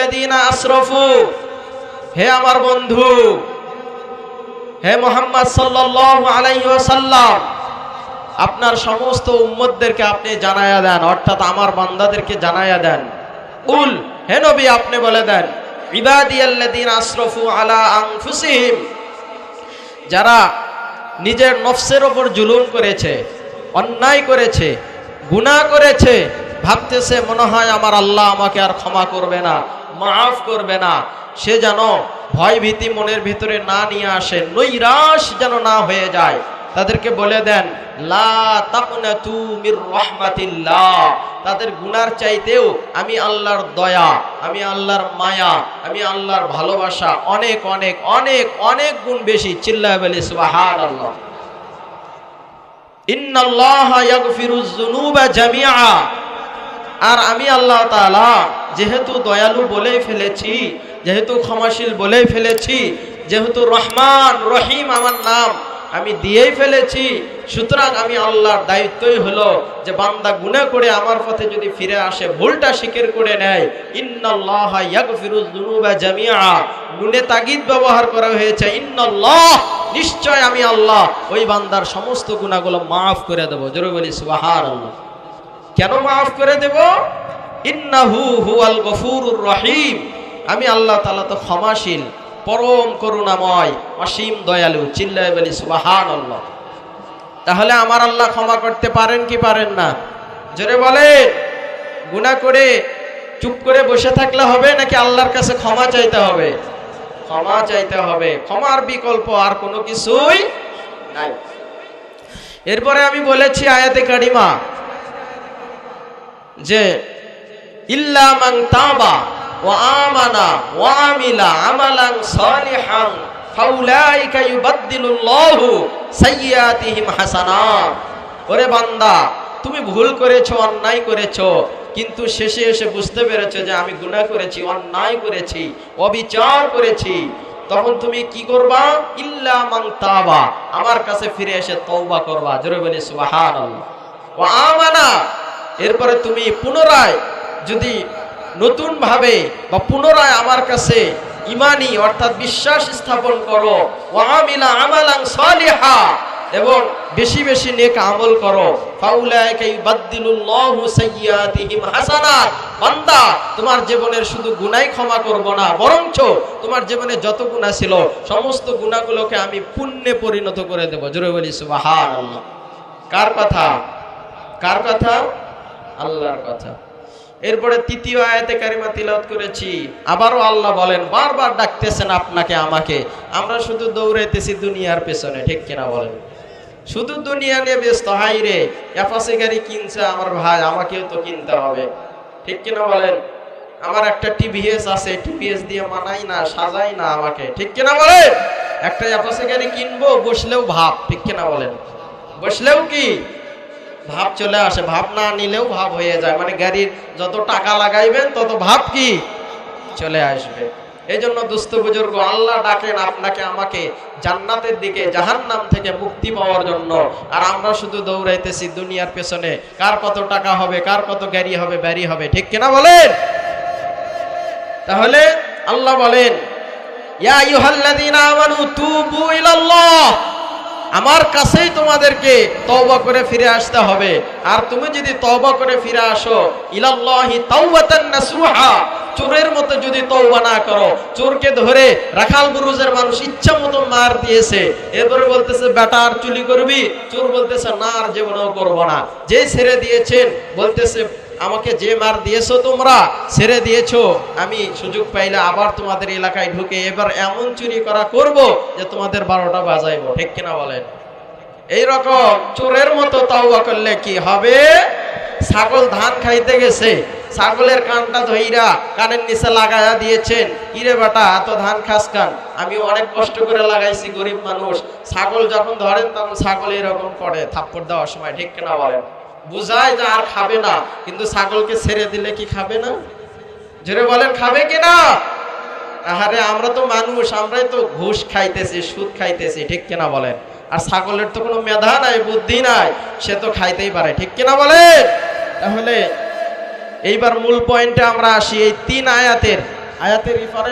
ইবাদিয়াল্লাযীনা আসরাফু। হে আমার বন্ধু, হে মোহাম্মদ সাল্লাল্লাহু আলাইহি আপনার সমস্ত উম্মতদেরকে আপনি জানায়া দেন, অর্থাৎ আমার বান্দাদেরকে জানায়া দেন। উল, হে নবী, আপনি বলে দেন ইবাদিয়াল্লাযীনা আসরাফু আলা আনফুসিহিম, যারা নিজের নফসের ওপর জুলুম করেছে, অন্যায় করেছে, গুনাহ করেছে, ভাবতেছে, মনে হয় আমার আল্লাহ আমাকে আর ক্ষমা করবে না। মাফ করবে না। সে যেন ভয় ভীতি মনের ভিতরে না নিয়ে আসে, নৈরাশ যেন না হয়ে যায়। তাদেরকে বলে দেন তাদের গুনার চাইতেও আমি আল্লাহর দয়া, আমি আল্লাহর মায়া, আমি আল্লাহর ভালোবাসা অনেক অনেক অনেক অনেক গুণ বেশি। চিল্লায় বলি যুনুবা জামিআ। আর আমি আল্লাহ তাআলা যেহেতু দয়ালু বলেই ফেলেছি, যেহেতু ক্ষমাশীল বলেই ফেলেছি, যেহেতু রহমান, রহিম আমার নাম আমি দিয়েই ফেলেছি, সুতরাং আমি আল্লাহর দায়িত্বই হলো যে বান্দা গুনাহ করে আমার পথে যদি ফিরে আসে, ভুলটা স্বীকার করে নেয়। ইন্নাল্লাহ ইয়াগফিরুজ যুনুবা জামিআ। নুনে তাগিদ ব্যবহার করা হয়েছে। ইন্নাল্লাহ, নিশ্চয় আমি আল্লাহ ওই বান্দার সমস্ত গুনাহগুলো মাফ করে দেব। জোরে বলি সুবহানাল্লাহ। কেন মাফ করে দেব? রহিম। আমি আল্লাহ তালা তো ক্ষমাশীল, পরম করুণাময়, অসীম দয়ালু, চিল্লায় বলি সুবহানাল্লাহ। তাহলে আমার আল্লাহ ক্ষমা করতে পারেন কি পারেন না? জোরে বলে গুনাহ করে, চুপ করে বসে থাকলে হবে নাকি আল্লাহর কাছে ক্ষমা চাইতে হবে? ক্ষমা চাইতে হবে। ক্ষমার বিকল্প আর কোনো কিছুই নাই। এরপরে আমি বলেছি আয়াতে কারিমা যে, ইল্লা মান তাবা ওয়া আমানা ওয়া আমিলা আমালান সালিহান, ফাউলাইকা ইউবাদদিলুল্লাহু সাইয়্যাতিহিম হাসানাত ওরে বান্দা, তুমি ভুল করেছ, অন্যায় করেছ, কিন্তু শেষে এসে বুঝতে পেরেছ যে আমি গুনাহ করেছি, অন্যায় করেছি, অবিচার করেছি। তখন তুমি কি করবা? ইল্লা মান তাবা। আমার কাছে ফিরে এসে তওবা করবা। জোরে বলি, সুবহানাল্লাহ। ওয়া আমানা এরপরে তুমি পুনরায় যদি নতুন ভাবে বা পুনরায় আমার কাছে ইমানি অর্থাৎ বিশ্বাস স্থাপন করো ওয়ামিলা আমালাং সালিহা, এবং বেশি বেশি নেক আমল করো বান্দা, তোমার জীবনের শুধু গুনাই ক্ষমা করব না, বরঞ্চ তোমার জীবনে যত গুনাহ ছিল, সমস্ত গুনাহগুলোকে আমি পুণ্যে পরিণত করে দেব। জোরে বলি সুবহানাল্লাহ। কার কথা? কার কথা? আল্লাহর কথা। এরপরে তৃতীয় আয়াতে কারিমা তিলাওয়াত করেছি। আবারও আল্লাহ বলেন, বারবার ডাকতেছেন আপনাকে, আমাকে। আমরা শুধু দৌড়াইতেছি দুনিয়ার পেছনে, ঠিক কিনা বলেন? শুধু দুনিয়া নিয়ে ব্যস্ত, হাই রে এফাসি গাড়ি কিনছে আমার ভাই, আমাকেও তো কিনতে হবে। ঠিক কিনা বলেন? আমার একটা টিভিএস আছে টিভিএস দিয়ে মানাই না, সাজাই না আমাকে। ঠিক কিনা বলেন? একটা এফাসি গাড়ি কিনবো, বসলেও ভাব, ঠিক কিনা বলেন? বসলেও কি? ভাব চলে আসে, ভাব না নিলেও ভাব হয়ে যায়। মানে গাড়ির যত টাকা লাগাইবেন, তত ভাব কি? চলে আসবে। এই জন্য দুস্থ বুজুর্গ, আল্লাহ ডাকেন আপনাকে, আমাকে জান্নাতের দিকে, জাহান্নাম থেকে মুক্তি পাওয়ার জন্য। আর আমরা শুধু দৌড়াইতেছি দুনিয়ার পেছনে। কার কত টাকা হবে, কার কত গাড়ি হবে, ব্যারি হবে, ঠিক কিনা বলেন? তাহলে আল্লাহ বলেন, ইয়া আইয়ুহাল্লাযীনা আমানু তুবু ইলাল্লাহ। আমার কাছেই তোমাদেরকে তওবা করে ফিরে আসতে হবে। আর তুমি যদি তওবা করে ফিরে আসো, ইলাল্লাহি তাওবাতান চোরের মতো যদি তওবা না করো, চোরকে ধরে রাখাল বুরুজের মানুষ ইচ্ছা মতো মার দিয়েছে। এরপরে বলতেছে, বেটা, আর চুরি করবি? চোর বলতেছে, না, আর জীবনেও করব না। যে ছেড়ে দিয়েছেন, বলতেছে আমাকে যে মার দিয়েছ তোমরা, ছেড়ে দিয়েছ। আমি সুযোগ পাইলে আবার তোমাদের এলাকায় ঢুকে এবার এমন চুরি করা করব যে তোমাদের বারোটা বাজাইবো। ঠিক কিনা বলেন? এই রকম চোরের মতো তাওবা করলে কি হবে? ছাগল ধান খাইতে গেছে, ছাগলের কানটা ধইরা কানের নিচে লাগায়া দিয়েছেন। কিরে বেটা, এত ধান খাস কান? আমি অনেক কষ্ট করে লাগাইছি, গরিব মানুষ। ছাগল যখন ধরেন, তখন ছাগল এরকম করে থাপ্পড় দেওয়ার সময়, ঠিক কিনা বলেন? বুঝায় যে আর খাবে না। কিন্তু ছাগলকে ছেড়ে দিলে কি খাবে না? জোরে বলেন, খাবে কি না? আহারে, আমরা তো মানুষ, আমরাই তো ঘুষ খাইতেছি, সুদ খাইতেছি, ঠিক কিনা বলেন? আর ছাগলের তো কোনো মেধা নাই, বুদ্ধি নাই, সে তো খাইতেই পারে, ঠিক কিনা বলেন? তাহলে এইবার মূল পয়েন্টে আমরা আসি, এই তিন আয়াতের। আয়াতের রেফারেন্স